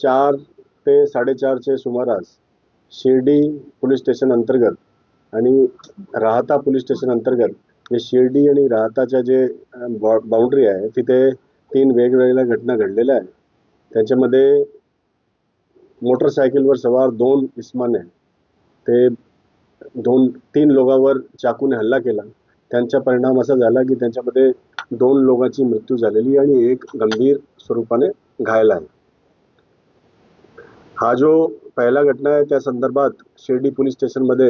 चार ते साडेचारचे सुमारास शिर्डी पोलीस स्टेशन अंतर्गत आणि राहता पोलीस स्टेशन अंतर्गत जे शिर्डी आणि राहताच्या जे बाउंड्री आहे तिथे तीन वेगवेगळ्या घटना घडलेल्या आहेत. त्याच्यामध्ये मोटरसायकलवर सवार दोन इस्माने ते दोन तीन लोकांवर चाकूने हल्ला केला. त्यांचा परिणाम असा झाला की त्यांच्यामध्ये दोन लोकांची मृत्यू झालेली आणि एक गंभीर स्वरूपाने घायल आहे. हा जो पहिला घटना आहे त्या संदर्भात शिर्डी पोलीस स्टेशनमध्ये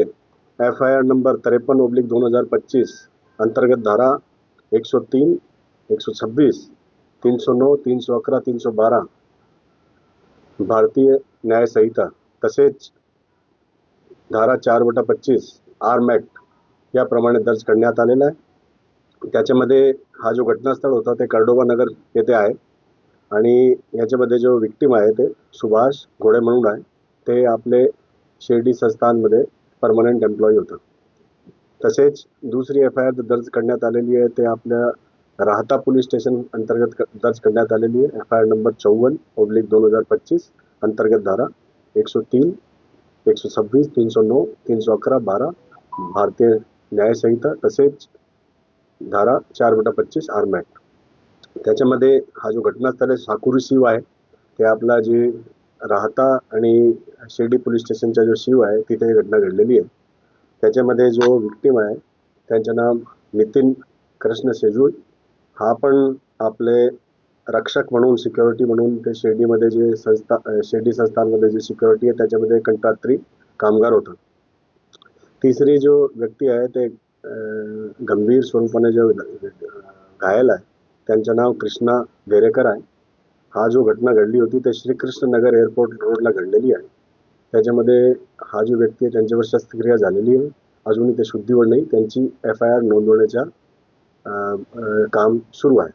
एफ आय आर नंबर त्रेपन्न ओब्लिक दोन हजार पच्चीस अंतर्गत धारा एकशे तीन एकशे छब्बीस तीनशे नऊ तीनशे अकरा तीनशे बारा भारतीय न्याय संहिता तसेच धारा चार बटा पच्चीस आर्म ॲक्ट याप्रमाणे दर्ज करण्यात आलेला आहे. त्याच्यामध्ये हा जो घटनास्थळ होता ते कर्डोबा नगर येथे आहे. आणि याच्यामध्ये जो विक्टीम आहे ते सुभाष घोडे म्हणून आहे. ते आपले शिर्डी संस्थानमध्ये परमनंट एम्प्लॉई होतं. तसेच दुसरी एफ आय आर दर्ज करण्यात आलेली आहे. ते आपल्या राहता पोलीस स्टेशन अंतर्गत दर्ज करण्यात आलेली आहे. एफ आय आर नंबर चौवन्न ओब्लिक दोन हजार पच्चीस अंतर्गत धारा एकशे तीन एकशे सव्वीस तीनशे नऊ तीनशे अकरा बारा भारतीय न्यायसंहिता तसेच धारा चार बटा पच्चीस आर्म ॲक्ट त्याच्यामध्ये हा जो घटनास्थळ आहे साकुरी शिव आहे. ते आपला जे राहता आणि शिर्डी पोलीस स्टेशनचा जो शिव आहे तिथे ही घटना घडलेली आहे. त्याच्यामध्ये जो विक्टीम आहे त्यांचं नाव नितीन कृष्ण सेजूळ हा पण आपले रक्षक म्हणून सिक्युरिटी म्हणून ते शिर्डीमध्ये जे संस्था शिर्डी संस्थानमध्ये जे सिक्युरिटी आहे त्याच्यामध्ये कंत्रात्री कामगार होता. तिसरी जो व्यक्ती आहे ते गंभीर स्वरूपाने जो घायल आहे त्यांचं नाव कृष्णा बेरेकर आहे. हा जो घटना घडली होती ते श्रीकृष्ण नगर एअरपोर्ट रोडला घडलेली आहे. त्याच्यामध्ये हा जो व्यक्ती आहे त्यांच्यावर शस्त्रक्रिया झालेली आहे. अजूनही ते शुद्धीवर नाही त्यांची एफ आय आर नोंदवण्याच्या काम सुरू आहे.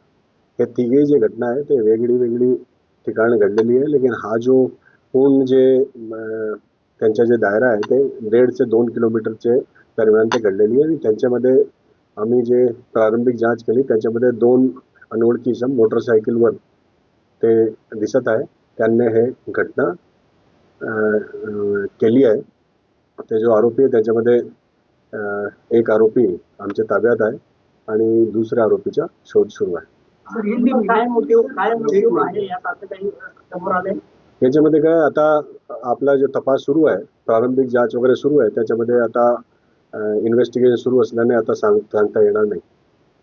हे तिघे जे घटना आहे ते वेगळी वेगळी ठिकाणी घडलेली आहे. लेकिन हा जो पूर्ण जे त्यांचा जे दायरा आहे ते दीड ते दोन किलोमीटरचे दरम्यान ते घडलेली आहे. आणि त्यांच्यामध्ये आम्ही जे प्रारंभिक जांच केली त्याच्यामध्ये दोन अनोळखी इसम मोटरसायकलवर ते दिसत आहे. त्यांनी हे घटना केली आहे. ते जो आरोपी आहे त्याच्यामध्ये एक आरोपी आमच्या ताब्यात आहे आणि दुसऱ्या आरोपीचा शोध सुरू आहे. सर हिंदी काय मोटिव काय मोटिव आहे यात असं काही समोर आलंय? याच्यामध्ये काय आता आपला जो तपास सुरू आहे प्रारंभिक जांच वगैरे सुरू आहे त्याच्यामध्ये आता इन्व्हेस्टिगेशन सुरू असल्याने आता सांग सांगता येणार नाही.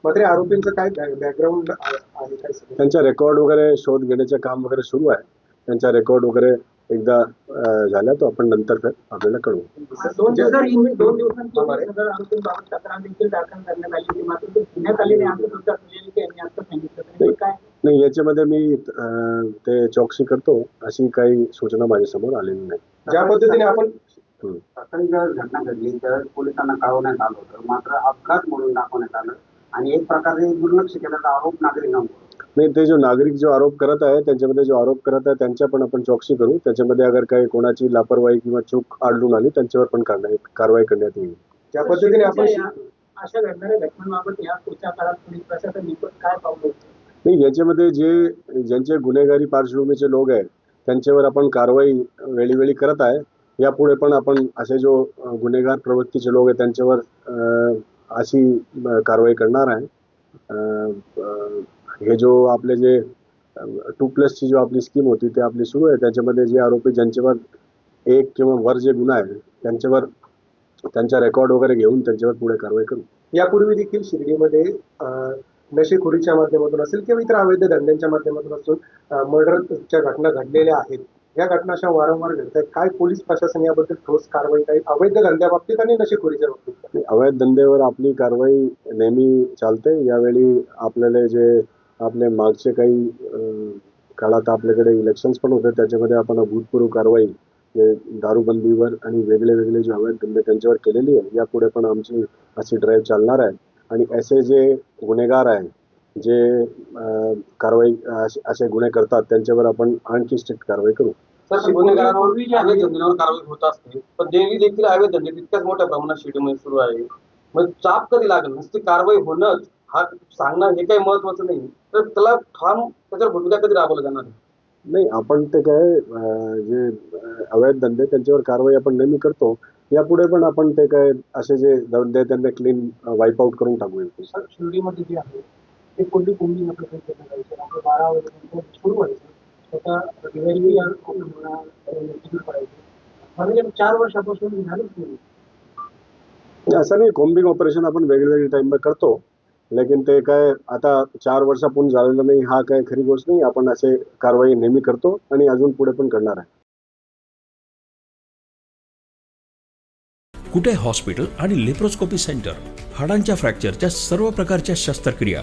मात्र आरोपींचं काय बॅकग्राऊंड आहे काय सगळं? त्यांचा रेकॉर्ड वगैरे शोध घेण्याचे काम वगैरे सुरू आहे. त्यांचा रेकॉर्ड वगैरे एकदा झाला तो आपण नंतर तर आपल्याला कळवू. दोन दिवस दोन दिवसांपूर्वी सदर आरोपींबाबत तक्रार देखील दाखल करण्यात आली होती. मात्र ते पुण्यात आलेले असं तुमच्या यांनी आता सांगितलं. तर काय? नाही याच्यामध्ये मी अं, ते चौकशी करतो. अशी काही सूचना माझ्यासमोर आलेली नाही. ज्या पद्धतीने आपण घटना घडली तर पोलिसांना कळवण्यात आलं होतं. मात्र अपघात म्हणून दाखवण्यात आलं. आणि एक प्रकारे दुर्लक्ष केल्याचा आरोप नागरिकांवर. नाही ते जो नागरिक जो आरोप करत आहे त्यांच्यामध्ये जो आरोप करत आहे त्यांच्या पण आपण चौकशी करू. त्याच्यामध्ये अगर काही कोणाची लापरवाही किंवा चूक आढळून आली त्यांच्यावर पण कारवाई कारवाई करण्यात येईल. ज्या पद्धतीने आपण या- अशा घडणाऱ्या घटनांबाबत या पुढच्या काळात पोलीस प्रशासन निकट काय पावलं उचलेल? नाही याच्यामध्ये जे ज्यांचे गुन्हेगारी पार्श्वभूमीचे लोक आहेत त्यांच्यावर आपण कारवाई वेळोवेळी करत आहे. यापुढे पण आपण असे जो गुन्हेगार प्रवृत्तीचे लोक आहेत त्यांच्यावर अ, अशी कारवाई करणार आहे. हे जो आपले जे टू प्लसची जो आपली स्कीम होती ते आपली सुरू आहे. त्याच्यामध्ये जे आरोपी ज्यांच्यावर एक किंवा वर जे गुन्हा आहे त्यांच्यावर त्यांचा रेकॉर्ड वगैरे घेऊन त्यांच्यावर पुढे कारवाई करू. यापूर्वी देखील शिर्डीमध्ये नशेखोरीच्या माध्यमातून असेल किंवा इतर अवैध धंद्यांच्या माध्यमातून असून मर्डरच्या घटना घडलेल्या आहेत या घटना अशा वारंवार घडत आहेत. काय पोलीस प्रशासन याबद्दल ठोस कारवाई काही अवैध धंद्याबाबतीत आणि नशेखोरीच्या बाबतीत? आणि अवैध धंद्यावर आपली कारवाई नेहमी चालते. यावेळी आपल्याला जे आपले मागचे काही काळात आपल्याकडे इलेक्शन्स पण होते त्याच्यामध्ये आपण भूतपूर्व कारवाई जे दारूबंदीवर आणि वेगळे वेगळे जे अवैध धंदे त्यांच्यावर केलेली आहे यापुढे पण आमची अशी ड्राईव्ह चालणार आहे. आणि असे जे गुन्हेगार आहे जे कारवाई असे- गुन्हे करतात त्यांच्यावर आपण आणखी स्ट्रिक्ट कारवाई करू. अवैध धंद्यांवर कारवाई होत असते पण देवी देखील अवैध धंदे तितक्याच मोठ्या प्रमाणात सुरू आहे. मग चाप कधी लागेल? नुसती कारवाई होणंच हा सांगणं हे काही महत्वाचं नाही. तर त्याला ठाम त्याच्यावर भूमिका कधी राबवलं जाणार? नाही? आपण ते काय जे अवैध धंदे त्यांच्यावर कारवाई आपण नेहमी करतो यापुढे पण आपण ते काय असे जे धंदे त्यांना क्लीन वाईप आउट करून टाकू. शिर्डीमध्ये जे आहे ते कोणती कोंबडी प्रकरण केलं जायचं आपलं बारा वाजेपर्यंत सुरू व्हायचं. स्वतः डिलिव्हरी या कोंबडीला एक्झिक्यूट करायचं म्हणजे चार वर्षापासून झालंच नाही. असं नाही कोम्बिंग ऑपरेशन आपण वेगवेगळ्या टाइम करतो. लेकिन ते काय आता चार वर्षापूर्वी झालेलं नाही हा काय खरी गोष्ट नाही. आपण असे कारवाई नेहमी करतो आणि अजून पुढे पण करणार आहे. कुटे हॉस्पिटल आणि लेप्रोस्कोपी सेंटर हाडांच्या फ्रॅक्चरच्या सर्व प्रकारच्या शस्त्रक्रिया.